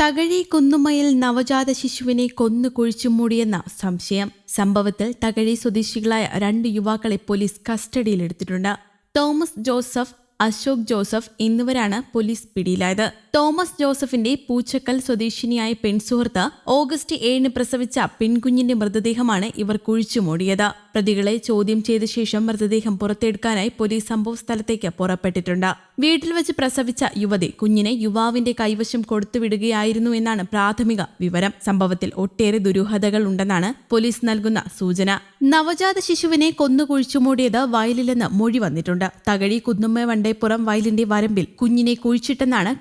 തകഴി കുന്നുമയിൽ നവജാത ശിശുവിനെ കൊന്നു കുഴിച്ചു മൂടിയെന്ന സംശയം. സംഭവത്തിൽ തകഴി സ്വദേശികളായ രണ്ട് യുവാക്കളെ പോലീസ് കസ്റ്റഡിയിലെടുത്തിട്ടുണ്ട്. തോമസ് ജോസഫ് അശോക് ജോസഫ് എന്നിവരാണ് പോലീസ് പിടിയിലായത്. തോമസ് ജോസഫിന്റെ പൂച്ചക്കൽ സ്വദേശിനിയായ പെൺസുഹൃത്ത് ഓഗസ്റ്റ് ഏഴിന് പ്രസവിച്ച പെൺകുഞ്ഞിന്റെ മൃതദേഹമാണ് ഇവർ കുഴിച്ചുമൂടിയത് പ്രതികളെ ചോദ്യം ചെയ്ത ശേഷം മൃതദേഹം പുറത്തെടുക്കാനായി പോലീസ് സംഭവസ്ഥലത്തേക്ക് പുറപ്പെട്ടിട്ടുണ്ട്. വീട്ടിൽ വെച്ച് പ്രസവിച്ച യുവതി കുഞ്ഞിനെ യുവാവിന്റെ കൈവശം കൊടുത്തുവിടുകയായിരുന്നു എന്നാണ് പ്രാഥമിക വിവരം. സംഭവത്തിൽ ഒട്ടേറെ ദുരൂഹതകൾ ഉണ്ടെന്നാണ് പോലീസ് നൽകുന്ന സൂചന. നവജാത ശിശുവിനെ കൊന്നു കുഴിച്ചുമൂടിയത് വയലിലെന്ന് മൊഴി വന്നിട്ടുണ്ട്. തകഴി കുന്നുമ്മ വണ്ടേപ്പുറം വയലിന്റെ വരമ്പിൽ കുഞ്ഞിനെ കുഴിച്ചിട്ടെന്നാണ്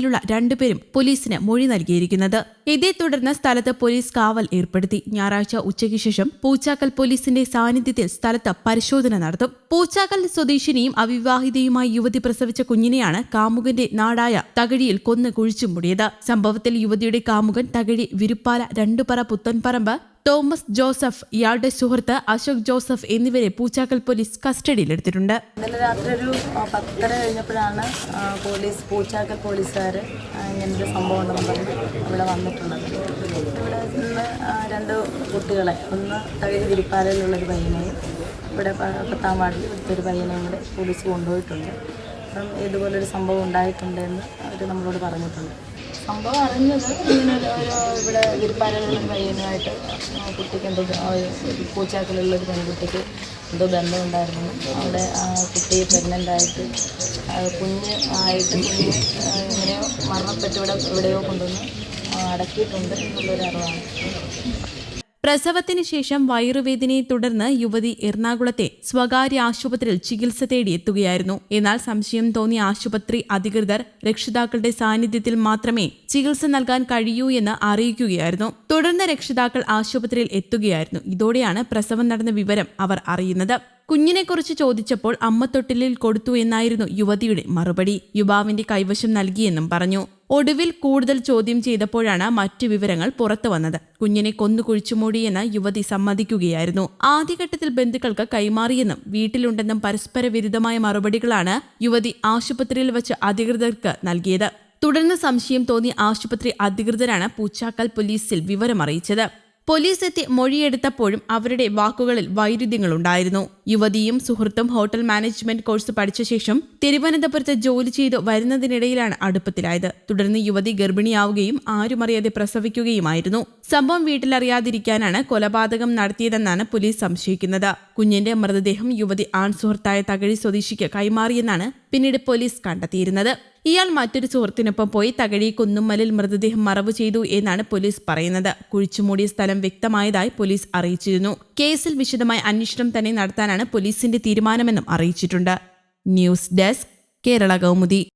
കസ്റ്റഡിയിലുള്ള രണ്ടുപേരും പോലീസിന് മൊഴി നൽകിയിരിക്കുന്നത്. ഇതേ തുടർന്ന് സ്ഥലത്ത് പോലീസ് കാവൽ ഏർപ്പെടുത്തി. ഞായറാഴ്ച ഉച്ചയ്ക്ക് ശേഷം പൂച്ചാക്കൽ പോലീസിന്റെ സാന്നിധ്യത്തിൽ സ്ഥലത്ത് പരിശോധന നടത്തും. പൂച്ചാക്കൽ സ്വദേശിനിയും അവിവാഹിതയുമായ യുവതി പ്രസവിച്ച കുഞ്ഞിനെയാണ് കാമുകന്റെ നാടായ തകഴിയിൽ കൊന്നു കുഴിച്ചു മുടിയത്. സംഭവത്തിൽ യുവതിയുടെ കാമുകൻ തകഴി വിരുപ്പാല രണ്ടുപറ പുത്തൻപറമ്പ് തോമസ് ജോസഫ് ഇയാളുടെ സുഹൃത്ത് അശോക് ജോസഫ് എന്നിവരെ പൂച്ചാക്കൽ പോലീസ് കസ്റ്റഡിയിലെടുത്തിട്ടുണ്ട്. ഇന്നലെ രാത്രി ഒരു പത്തര കഴിഞ്ഞപ്പോഴാണ് പോലീസ് പൂച്ചാക്കൽ പോലീസുകാർ ഇങ്ങനൊരു സംഭവം ഉണ്ടെന്ന് ഇവിടെ വന്നിട്ടുള്ളത്. ഇവിടെ നിന്ന് രണ്ട് കുട്ടികളെ ഒന്ന് തകഴി തിരുപ്പാലയിലുള്ളൊരു പയ്യനെയും ഇവിടെ പത്താം വാർഡിൽ ഇവിടുത്തെ ഒരു പയ്യനെയും കൂടെ പോലീസ് കൊണ്ടുപോയിട്ടുണ്ട്. അപ്പം ഇതുപോലൊരു സംഭവം ഉണ്ടായിട്ടുണ്ടെന്ന് അവർ നമ്മളോട് പറഞ്ഞിട്ടുണ്ട്. സംഭവം അറിഞ്ഞത് ഇങ്ങനെ ഇവിടെ തിരുപ്പാലയിലുള്ള കഴിയുന്നതായിട്ട് കുട്ടിക്ക് എന്തോ പൂച്ചാക്കളിലുള്ള ഒരു പെൺകുട്ടിക്ക് എന്തോ ബന്ധമുണ്ടായിരുന്നു. അവിടെ ആ കുട്ടി പ്രഗ്നന്റ് കുഞ്ഞ് ആയിട്ട് കുഞ്ഞ് എങ്ങനെയോ മരണപ്പെട്ട് ഇവിടെ എവിടെയോ കൊണ്ടുവന്ന് അടക്കിയിട്ടുണ്ട് എന്നുള്ളൊരു അറിവാണ്. പ്രസവത്തിന് ശേഷം വയറുവേദനയെ തുടർന്ന് യുവതി എറണാകുളത്തെ സ്വകാര്യ ആശുപത്രിയിൽ ചികിത്സ തേടി എത്തുകയായിരുന്നു. എന്നാൽ സംശയം തോന്നിയ ആശുപത്രി അധികൃതർ രക്ഷിതാക്കളുടെ സാന്നിധ്യത്തിൽ മാത്രമേ ചികിത്സ നൽകാൻ കഴിയൂ എന്ന് അറിയിക്കുകയായിരുന്നു. തുടർന്ന് രക്ഷിതാക്കൾ ആശുപത്രിയിൽ എത്തുകയായിരുന്നു. ഇതോടെയാണ് പ്രസവം നടന്ന വിവരം അവർ അറിയുന്നത്. കുഞ്ഞിനെക്കുറിച്ച് ചോദിച്ചപ്പോൾ അമ്മ തൊട്ടിലിൽ കൊടുത്തു എന്നായിരുന്നു യുവതിയുടെ മറുപടി. യുവാവിന്റെ കൈവശം നൽകിയെന്നും പറഞ്ഞു. ഒടുവിൽ കൂടുതൽ ചോദ്യം ചെയ്തപ്പോഴാണ് മറ്റു വിവരങ്ങൾ പുറത്തു വന്നത്. കുഞ്ഞിനെ കൊന്നു കുഴിച്ചുമൂടിയെന്ന് യുവതി സമ്മതിക്കുകയായിരുന്നു. ആദ്യഘട്ടത്തിൽ ബന്ധുക്കൾക്ക് കൈമാറിയെന്നും വീട്ടിലുണ്ടെന്നും പരസ്പര വിരുദ്ധമായ മറുപടികളാണ് യുവതി ആശുപത്രിയിൽ വച്ച് അധികൃതർക്ക് നൽകിയത്. തുടർന്ന് സംശയം തോന്നി ആശുപത്രി അധികൃതരാണ് പൂച്ചാക്കൽ പോലീസിൽ വിവരമറിയിച്ചത്. പോലീസ് എത്തി മൊഴിയെടുത്തപ്പോഴും അവരുടെ വാക്കുകളിൽ വൈരുദ്ധ്യങ്ങളുണ്ടായിരുന്നു. യുവതിയും സുഹൃത്തും ഹോട്ടൽ മാനേജ്മെന്റ് കോഴ്സ് പഠിച്ച ശേഷം തിരുവനന്തപുരത്ത് ജോലി ചെയ്തു വരുന്നതിനിടയിലാണ് അടുപ്പത്തിലായത്. തുടർന്ന് യുവതി ഗർഭിണിയാവുകയും ആരുമറിയാതെ പ്രസവിക്കുകയുമായിരുന്നു. സംഭവം വീട്ടിലറിയാതിരിക്കാനാണ് കൊലപാതകം നടത്തിയതെന്നാണ് പോലീസ് സംശയിക്കുന്നത്. കുഞ്ഞിന്റെ മൃതദേഹം യുവതി ആൺ സുഹൃത്തായ തകഴി സ്വദേശിക്ക് കൈമാറിയെന്നാണ് പിന്നീട് പോലീസ് കണ്ടെത്തിയിരുന്നത്. ഇയാൾ മറ്റൊരു സുഹൃത്തിനൊപ്പം പോയി തകഴി കുന്നുമ്മലിൽ മൃതദേഹം മറവ് ചെയ്തു എന്നാണ് പോലീസ് പറയുന്നത്. കുഴിച്ചുമൂടിയ സ്ഥലം വ്യക്തമായതായി പോലീസ് അറിയിച്ചിരുന്നു. കേസിൽ വിശദമായ അന്വേഷണം തന്നെ നടത്താനാണ് പോലീസിന്റെ തീരുമാനമെന്നും അറിയിച്ചിട്ടുണ്ട്. News desk Kerala Kaumudi.